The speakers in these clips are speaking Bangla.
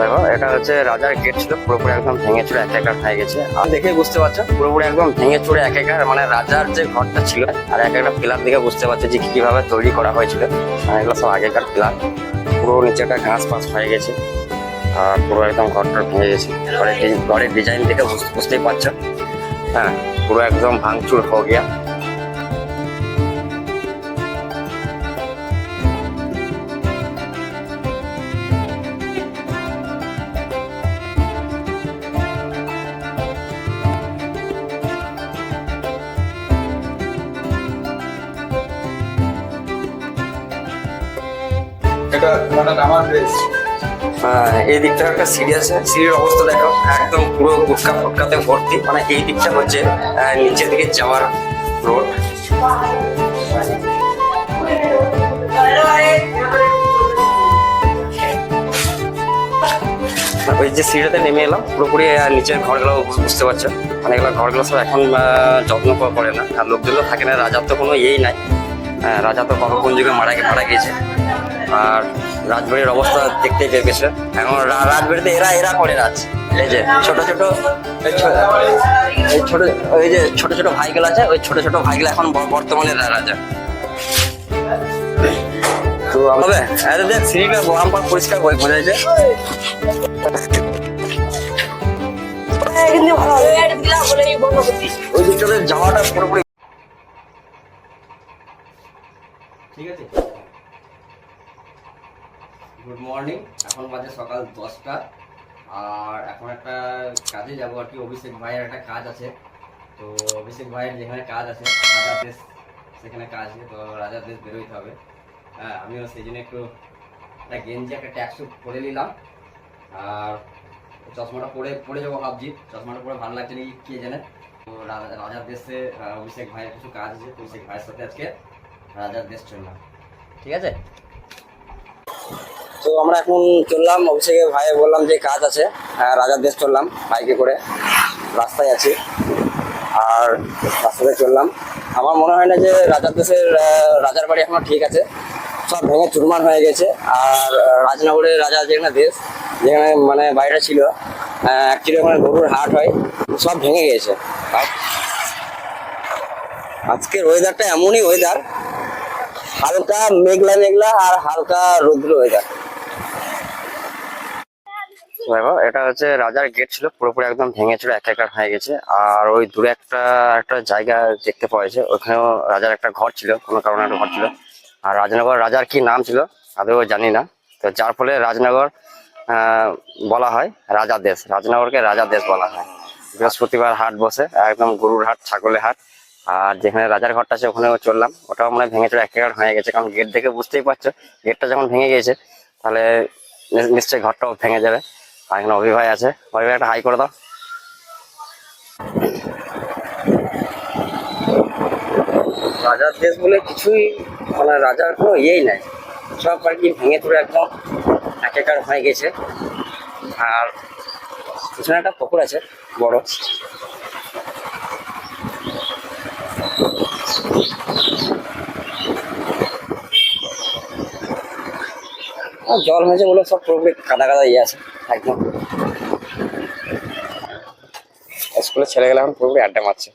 দেখো, এটা হচ্ছে রাজার গেট ছিল, পুরোপুরি একদম ভেঙে চুরে এক একার হয়ে গেছে। আর দেখে বুঝতে পারছ, পুরোপুরি একদম ভেঙে চুরে এক একার মানে রাজার যে ঘরটা ছিল, আর এক একটা পিলার দিকে বুঝতে পারছ যে কীভাবে তৈরি করা হয়েছিল। আর এগুলো সব আগেকার পিলার, পুরো নিচেটা ঘাস ফাঁস হয়ে গেছে, আর পুরো একদম ঘরটা ভেঙে গেছে। ঘরের ঘরের ডিজাইন দেখে বুঝ- বুঝতেই পারছ। হ্যাঁ পুরো একদম ভাঙচুর হয়ে গিয়া। এই দিকটা একটা একদম পুরো ফুটকাতে ভর্তি। মানে এই দিকটা হচ্ছে নিচের দিকে যাওয়ার রোড ওই যে সিঁড়িতে নেমে এলাম, পুরোপুরি নিচের ঘরগুলো বুঝতে পারছ। মানে এগুলো ঘরগুলো সব এখন যত্ন করা না। আর লোকজনও থাকে না, রাজার তো কোনো ইয়েই নাই। রাজা তো কখন যুগে মারা মারা গিয়েছে। আর রাজবাড়ির অবস্থা দেখতেই পেয়ে গেছে এখন রা- রাজবাড়িতে এরা এরা করে রাজ এই যে ছোট ছোট ছোট ওই যে ছোট ছোট ভাইগুলো আছে ওই ছোট ছোট ভাইগুলো এখন বর্তমানে রাজা। তো হবে আরে দেখ সিঁড়িটা বাম্পার পরিষ্কার করে বোঝা যাচ্ছে ওই দিকটাতে যাওয়াটা পুরোপুরি ঠিক আছে। গুড মর্নিং এখন বাজে সকাল দশটা। আর এখন একটা কাজে যাব আর কি। অভিষেক ভাইয়ের একটা কাজ আছে। তো অভিষেক ভাইয়ের যেখানে কাজ আছে রাজার দেশ সেখানে কাজ আছে, তো রাজার দেশ বেরোইতে হবে। হ্যাঁ আমিও সেই জন্য একটু একটা গেঞ্জি, একটা ট্যাক্স পরে নিলাম। আর চশমাটা পরে পরে যাব ভাবছি। চশমাটা পরে ভালো লাগছে নাকি কে জানে। তো রাজার দেশে অভিষেক ভাইয়ের কিছু কাজ আছে। তো অভিষেক ভাইয়ের সাথে আজকে রাজার দেশ চললাম। ঠিক আছে? তো আমরা এখন চললাম অভিষেকের ভাই বললাম যে কাজ আছে হ্যাঁ, রাজার দেশ চললাম বাইকে করে রাস্তায় আছি আর রাস্তাতে চললাম। আমার মনে হয় না যে রাজার দেশের রাজার বাড়ি এখনও ঠিক আছে সব ভেঙে চুরমার হয়ে গেছে আর রাজনগরের রাজা যেখানে দেশ যেখানে মানে বাড়িটা ছিল অ্যাকচুয়ালি ওখানে গরুর হাট হয় সব ভেঙে গেছে। আর আজকের ওয়েদারটা এমনই ওয়েদার হালকা মেঘলা মেঘলা আর হালকা রৌদ্র ওয়েদার এটা হচ্ছে রাজার গেট ছিল, পুরোপুরি একদম ভেঙে চুরে এক একার হয়ে গেছে। আর ওই দূরে একটা একটা জায়গা দেখতে পাওয়া যাচ্ছে ওখানেও রাজার একটা ঘর ছিল, কোনো কারণে একটা ঘর ছিল। আর রাজনগর রাজার কি নাম ছিল, আদৌ জানি না। তো যার ফলে রাজনগর বলা হয় রাজা দেশ, রাজনগরকে রাজা দেশ বলা হয়। বৃহস্পতিবার হাট বসে, একদম গরুর হাট, ছাগলের হাট। আর যেখানে রাজার ঘরটা আছে, ওখানেও চললাম। ওটাও মানে ভেঙে চুরে এক একার হয়ে গেছে, কারণ গেট দেখে বুঝতেই পারছ গেটটা যখন ভেঙে গেছে তাহলে নিশ্চয়ই ঘরটাও ভেঙে যাবে। আর এখানে অভি ভাই আছে। অভি ভাই একটা হাই করে দাও। রাজার দেশ বলে কিছুই মানে রাজার কোনো ইয়েই নাই। সব আর কি ভেঙে চুরে একদম এক একার হয়ে গেছে। আর পিছনে একটা পুকুর আছে, বড়। জল হয়েছে বলে সব পুরোপুরি কাদা কাদা ইয়ে আছে। একদম। স্কুলের ছেলেগুলো এখন পুরোপুরি আড্ডা মারছে।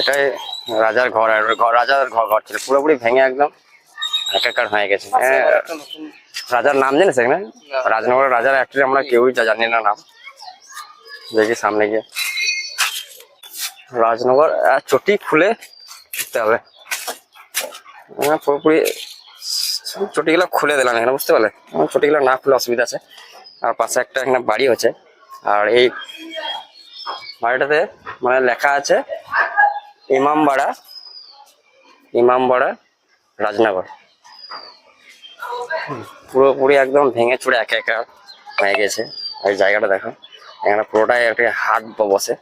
এটাই রাজার ঘর আর ঘর রাজার ঘর ঘর ছিল। পুরোপুরি ভেঙে একদম একাকার হয়ে গেছে। হ্যাঁ, রাজার নাম জানিস এখানে? রাজনগরের রাজার অ্যাকচুয়ালি আমরা কেউই জানি না নাম। দেখি সামনে গিয়ে। রাজনগর চটি খুলে হবে। হ্যাঁ, পুরোপুরি চটিগুলো খুলে দিলাম, এখানে বুঝতে পারলে? চটিগুলো না খুলে অসুবিধা আছে। আর পাশে একটা এখানে বাড়ি হচ্ছে। আর এই বাড়িটাতে মানে লেখা আছে, ইমামবাড়া ইমামবাড়া, রাজনগর। পুরোপুরি একদম ভেঙে চুড়ে একা একা হয়ে গেছে। এই জায়গাটা দেখো, এখানে পুরোটাই একটা হাট বসে।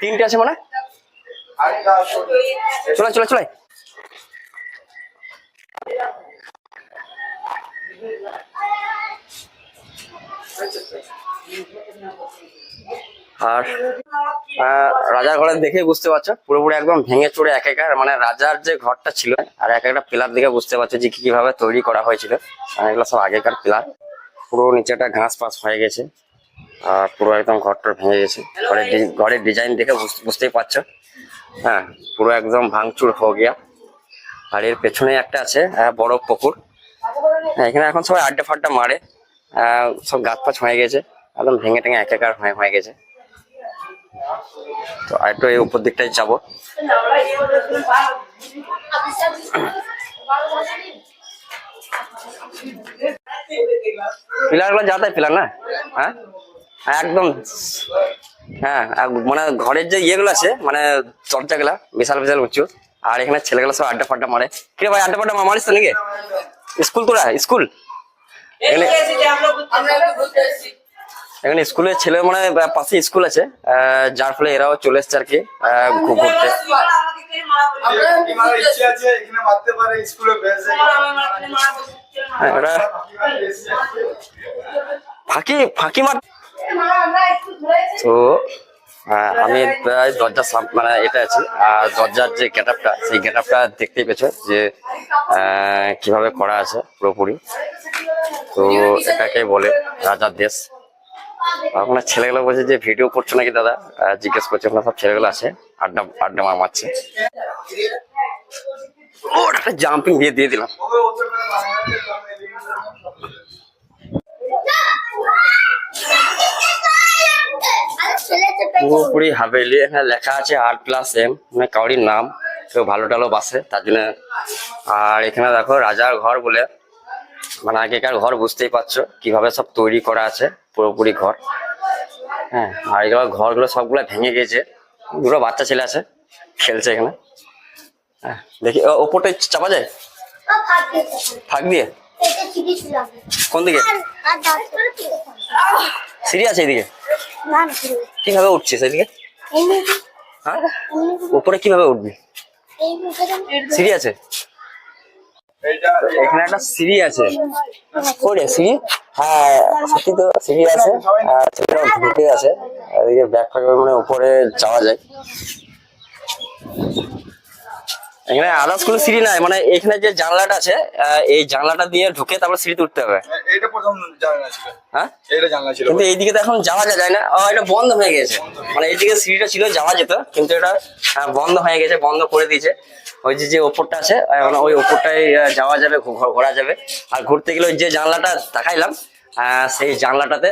তিনটে আছে মানে? চলে চলে চলে আর রাজার ঘরে দেখে বুঝতে পারছ, পুরোপুরি একদম ভেঙে চুরে এক একার মানে রাজার যে ঘরটা ছিল আর এক একটা পিলার দেখে বুঝতে পারছ যে কীভাবে তৈরি করা হয়েছিল। এগুলো সব আগেকার পিলার, পুরো নিচেটা ঘাস ফাঁস হয়ে গেছে আর পুরো একদম ঘরটা ভেঙে গেছে। ঘরের ঘরের ডিজাইন দেখে বুঝ- বুঝতেই পারছ। হ্যাঁ পুরো একদম ভাঙচুর হয়ে গিয়া। আর এর পেছনে একটা আছে বড় পুকুর। হ্যাঁ, এখানে এখন সবাই আড্ডা ফাড্ডা মারে সব গাছ ফাছ হয়ে গেছে একদম ভেঙে টেঙে একাকার হয়ে হয়ে গেছে। তো আর একটু এই উপর দিকটাই যাব। পিলারগুলো যাতাই পিলার না? হ্যাঁ? হ্যাঁ, একদম। হ্যাঁ মানে ঘরের যে ইয়েগুলো আছে মানে চর্চা গুলা বিশাল বিশাল উঁচু। আর এখানে ছেলেগুলো সব আড্ডা ফাড্ডা মারে। কিরে ভাই আড্ডা ফাড্ডা মারিস তো নাকি? স্কুল তোরা? স্কুল? এখানে এখানে স্কুলের ছেলে মানে পাশে স্কুল আছে। যার ফলে এরাও চলে এসছে আর কি ঘুরতে। হ্যাঁ, ফাঁকি ফাঁকি মার তো আমি প্রায় দরজার সাম- মানে এটা আছি। আর দরজার যে গেট আপটা সেই গেট আপটা দেখতেই পেছো যে কীভাবে করা আছে পুরোপুরি। তো এটাকে বলে রাজার দেশ। আপনার ছেলেগুলো বলছে যে, ভিডিও করছ নাকি দাদা? জিজ্ঞেস করছে ওখানে সব ছেলেগুলো আছে। আড্ডা আড্ডা মার, মারছে। ও একটা জাম্পিং দিয়ে দিয়ে দিলাম ওকে ওতে করে বানাতে হবে পুরোপুরি হাভেলি। এখানে লেখা আছে আট প্লাস এম মানে কাউরির নাম কেউ ভালো টালো বাসে তার জন্য। আর এখানে দেখো রাজার ঘর বলে মানে আগেকার ঘর বুঝতেই পারছ কীভাবে সব তৈরি করা আছে পুরোপুরি ঘর। হ্যাঁ আর এগুলো ঘরগুলো সবগুলো ভেঙে গেছে। দুটো বাচ্চা ছেলে আছে খেলছে এখানে। হ্যাঁ দেখি ওপরটা চাপা যায়? ফাঁক দিয়ে? কোন দিকে? সিঁড়ি আছে এদিকে? কীভাবে উঠছিস এদিকে? হ্যাঁ? উপরে কীভাবে উঠবি? সিঁড়ি আছে? এখানে একটা সিঁড়ি আছে। ওরে সিঁড়ি? হ্যাঁ সত্যি তো সিঁড়ি আছে। আর ছেলেরা ঢুকে আছে। এদিকে ব্যাগ ফ্যাগ মানে উপরে যাওয়া যায়। এখানে আদার্স কোনো সিঁড়ি নাই মানে এখানে যে জানলাটা আছে এই জানলাটা দিয়ে ঢুকে তারপর সিঁড়িতে উঠতে হবে। এইটা প্রথম জানা ছিল। হ্যাঁ? এইটা জানলা ছিল। কিন্তু এইদিকে তো এখন যাওয়া যায় না? ও, এটা বন্ধ হয়ে গেছে। মানে এইদিকে সিঁড়িটা ছিল যাওয়া যেত কিন্তু এটা বন্ধ হয়ে গেছে বন্ধ করে দিয়েছে। ওই যে যে ওপরটা আছে মানে ওই ওপরটাই যাওয়া যাবে ঘোরা যাবে। আর ঘুরতে গেলে ওই যে জানলাটা দেখাইলাম আহ, সেই জানলাটাতে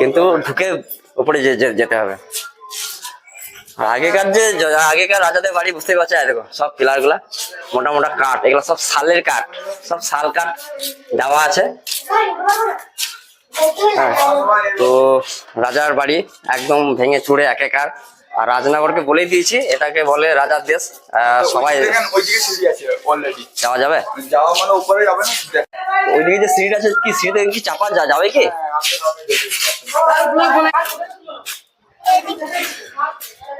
কিন্তু ঢুকে উপরে যেতে হবে। আগেকার যে আগেকার রাজাদের বাড়ি বুঝতে পারছ দেখো সব পিলারগুলা মোটা মোটা কাঠ এগুলো সব শালের কাঠ সব শাল কাঠ দেওয়া আছে। হ্যাঁ। তো রাজার বাড়ি একদম ভেঙে চুড়ে একেকার। আর রাজনগরকে বলেই দিয়েছি এটাকে বলে রাজার দেশ সবাই সিঁড়ি যাওয়া যাবে? মানে ওইদিকে যে সিঁড়িটা আছে কি সিঁড়িতে কি চাপা যাবে কি?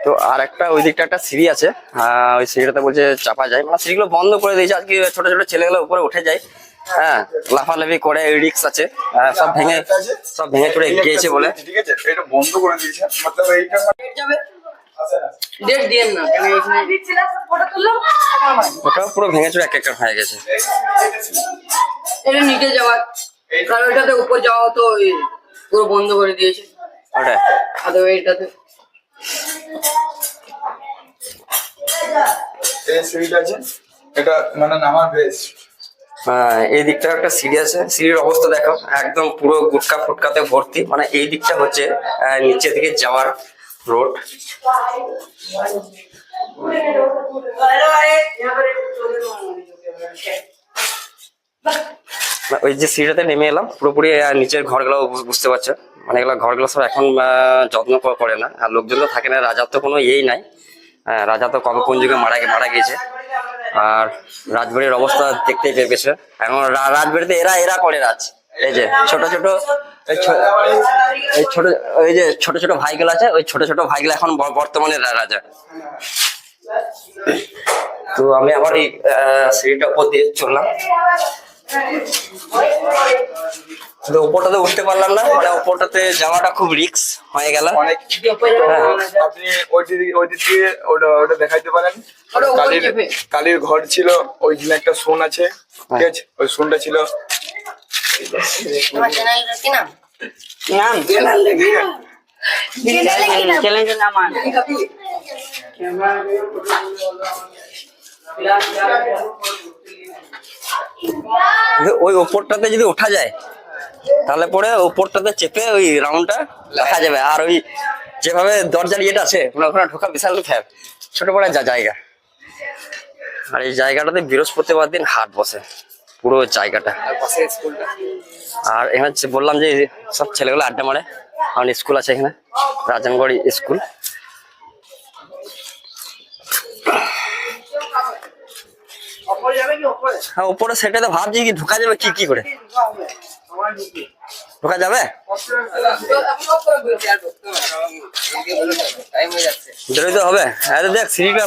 তো আর একটা ওই দিকটা একটা সিঁড়ি আছে। ওই সিঁড়িটাতে বলছে চাপা যায়। মানে সিঁড়িগুলো বন্ধ করে দিয়েছে। আজকে ছোট ছোট ছেলেগুলো উপরে উঠে যায়। হ্যাঁ লাফালাফি করে রিক্স আছে। সব ভেঙে সব ভেঙে চুড়ে গিয়েছে বলে। ঠিক আছে এটা বন্ধ করে দিয়েছে। মতলব এইটা ডেট দিয়েন না কেন এখানে ফটো তুললাম ওটাও পুরো ভেঙে চুড়ে এক একটা হয়ে গেছে। এটা নিচে যাওয়ার কারণ ওইটাতে উপর যাওয়া তো পুরো বন্ধ করে দিয়েছে। ওটা এইটাতে এই আছে? এটা মানে নামার হ্যাঁ এই দিকটা একটা সিঁড়ি আছে। সিঁড়ির অবস্থা দেখো একদম পুরো গুটকা ফুটকাতে ভর্তি। মানে এই দিকটা হচ্ছে আহ, নিচে দিকে যাওয়ার রোড ওই যে সিঁড়িটাতে নেমে এলাম পুরোপুরি নিচের ঘরগুলো বু- বুঝতে পারছ। মানে এগুলো ঘরগুলো সব এখন যত্ন করে না। আর লোকজন তো থাকে না রাজার তো কোনো ইয়েই নাই। হ্যাঁ, রাজা তো কবে কোন যুগে মারা মারা গিয়েছে। আর রাজবাড়ির অবস্থা দেখতেই পেয়ে গেছে। এখন রাজবাড়িতে এরা এরা করে রাজ। এই যে ছোট ছোট এই ছোট ওই যে ছোট ছোট ভাইগুলো আছে ওই ছোট ছোট ভাইগুলো এখন বর্তমানে রাজা। তো আমি আবার এই সিঁড়িটা উপর দিয়ে চললাম। তো উপরটাতে উঠতে পারলাম না মানে উপরটাতে যাওয়াটা খুব রিক্স হয়ে গেল। অনেক হ্যাঁ। আপনি ওই দিক ওই দিক ওটা ওটা দেখাইতে পারেন। উপরে কালীর ঘর ছিল ওই দিন একটা সোন আছে ঠিক আছে? ওই সোনটা ছিল। তোমার চ্যানেলটার কি নাম? নাম? চ্যালেঞ্জের নাম? আন ওই ওপরটাতে যদি ওঠা যায় তাহলে পরে ওপরটাতে চেপে ওই রাউন্ডটা দেখা যাবে। আর ওই যেভাবে দরজার ইয়েটা আছে মানে ওখানে ঢোকা বিশাল ফ্যাব ছোট বড় যা জায়গা। আর এই জায়গাটাতে বৃহস্পতিবার দিন হাট বসে পুরো জায়গাটা। আর এখানে বললাম যে সব ছেলেগুলো আড্ডা মারে। আমার স্কুল আছে এখানে রাজনগড় স্কুল। হ্যাঁ উপরে সেটাতে ভাবছি কি ঢোকা যাবে কি কি করে? ঢোকা যাবে? টাইম হয়ে যাচ্ছে বেরোতে তো হবে। হ্যাঁ দেখ সিঁড়িটা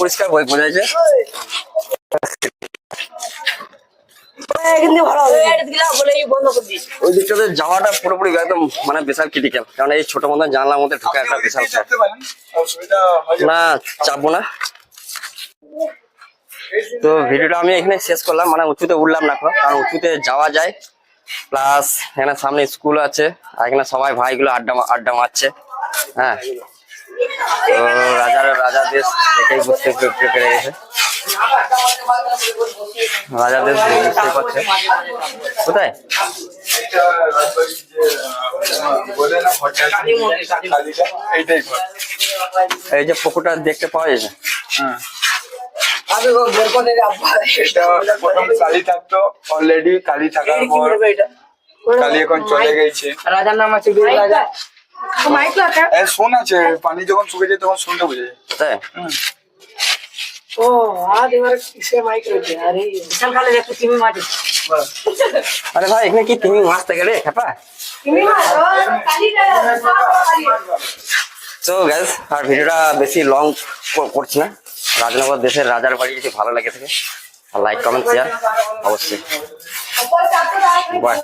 পরিষ্কার হয়ে বোঝা যাচ্ছে। ওই দিকটাতে যাওয়াটা পুরোপুরি একদম মানে বিশাল ক্রিটিক্যাল কারণ এই ছোট মতন জানলার মধ্যে ঢোকা একটা বিশাল না চাপবো না। তো ভিডিওটা আমি এখানে শেষ করলাম। মানে উঁচুতে উঠলাম না কারণ উঁচুতে যাওয়া যায়। প্লাস এখানে সামনে স্কুল আছে, আর এখানে সবাই ভাইগুলো আড্ডা আড্ডা মারছে। হ্যাঁ। তো রাজার রাজা দেশ দেখেই বুঝতে পেরে গেছে। রাজা দেশ বুঝতে পারছে। কোথায়? এই যে পুকুরটা দেখতে পাওয়া যাচ্ছে প্রথম কালী থাকতো অলরেডি কালী থাকার কি পর করবে এখন চলে গেছে। রাজার নাম আছে বীর রাজা। এ শোন আছে পানি যখন শুকে যায় তখন শুনতে বুঝে যায়। ও আজ এবারে কিসে মাইক রয়েছে? আরে বিশাল কালে একটু টিভি মাঝে আরে ভাই এখানে কি তুমি মাছ থেকে রে খেপা? তো গ্যাস আর ভিডিওটা বেশি লং করছি না। রাজনগর দেশের রাজার বাড়ি যদি ভালো লাগে থাকে লাইক কমেন্ট শেয়ার অবশ্যই।